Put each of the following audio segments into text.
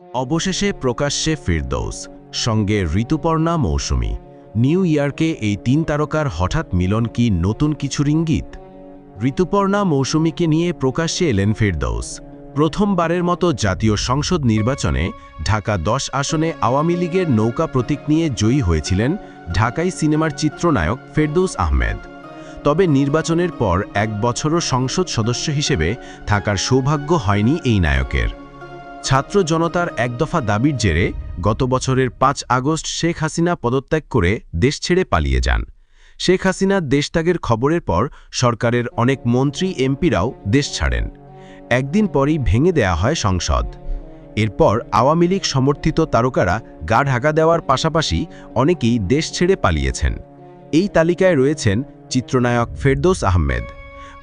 অবশেষে প্রকাশ্যে ফিরদৌস, সঙ্গে ঋতুপর্ণা মৌসুমী। নিউ ইয়ারকে এই তিন তারকার হঠাৎ মিলন কি নতুন কিছু ইঙ্গিত ঋতুপর্ণা মৌসুমীকে নিয়ে প্রকাশ্যে এলেন ফিরদৌস। প্রথমবারের মতো জাতীয় সংসদ নির্বাচনে ঢাকা দশ আসনে আওয়ামী লীগের নৌকা প্রতীক নিয়ে জয়ী হয়েছিলেন ঢাকাই সিনেমার চিত্রনায়ক ফেরদৌস আহমেদ। তবে নির্বাচনের পর এক বছরও সংসদ সদস্য হিসেবে থাকার সৌভাগ্য হয়নি এই নায়কের। ছাত্র জনতার একদফা দাবির জেরে গত বছরের পাঁচ আগস্ট শেখ হাসিনা পদত্যাগ করে দেশ ছেড়ে পালিয়ে যান। শেখ হাসিনার দেশত্যাগের খবরের পর সরকারের অনেক মন্ত্রী, এমপিরাও দেশ ছাড়েন। একদিন পরই ভেঙে দেয়া হয় সংসদ। এরপর আওয়ামী লীগ সমর্থিত তারকারা গা ঢাকা দেওয়ার পাশাপাশি অনেকেই দেশ ছেড়ে পালিয়েছেন। এই তালিকায় রয়েছেন চিত্রনায়ক ফেরদৌস আহমেদ।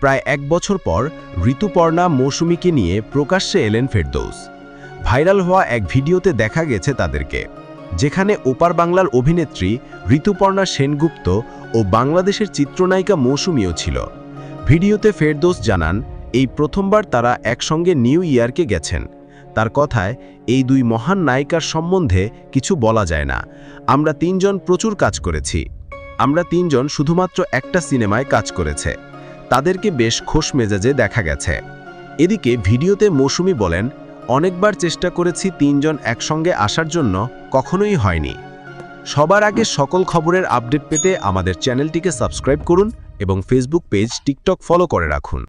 প্রায় এক বছর পর ঋতুপর্ণা মৌসুমীকে নিয়ে প্রকাশ্যে এলেন ফেরদৌস। ভাইরাল হওয়া এক ভিডিওতে দেখা গেছে তাদেরকে, যেখানে ওপার বাংলার অভিনেত্রী ঋতুপর্ণা সেনগুপ্ত ও বাংলাদেশের চিত্রনায়িকা মৌসুমীও ছিল। ভিডিওতে ফেরদৌস জানান, এই প্রথমবার তারা একসঙ্গে নিউ ইয়ারকে গেছেন। তার কথায়, এই দুই মহান নায়িকার সম্বন্ধে কিছু বলা যায় না। আমরা তিনজন প্রচুর কাজ করেছি। আমরা তিনজন শুধুমাত্র একটা সিনেমায় কাজ করেছে। তাদেরকে বেশ খোশ মেজাজে দেখা গেছে। এদিকে ভিডিওতে মৌসুমী বলেন অনেকবার চেষ্টা করেছি তিনজন একসঙ্গে আসার জন্য, কখনোই হয়নি। সবার আগে সকল খবরের আপডেট পেতে আমাদের চ্যানেলটিকে সাবস্ক্রাইব করুন এবং ফেসবুক পেজ টিকটক ফলো করে রাখুন।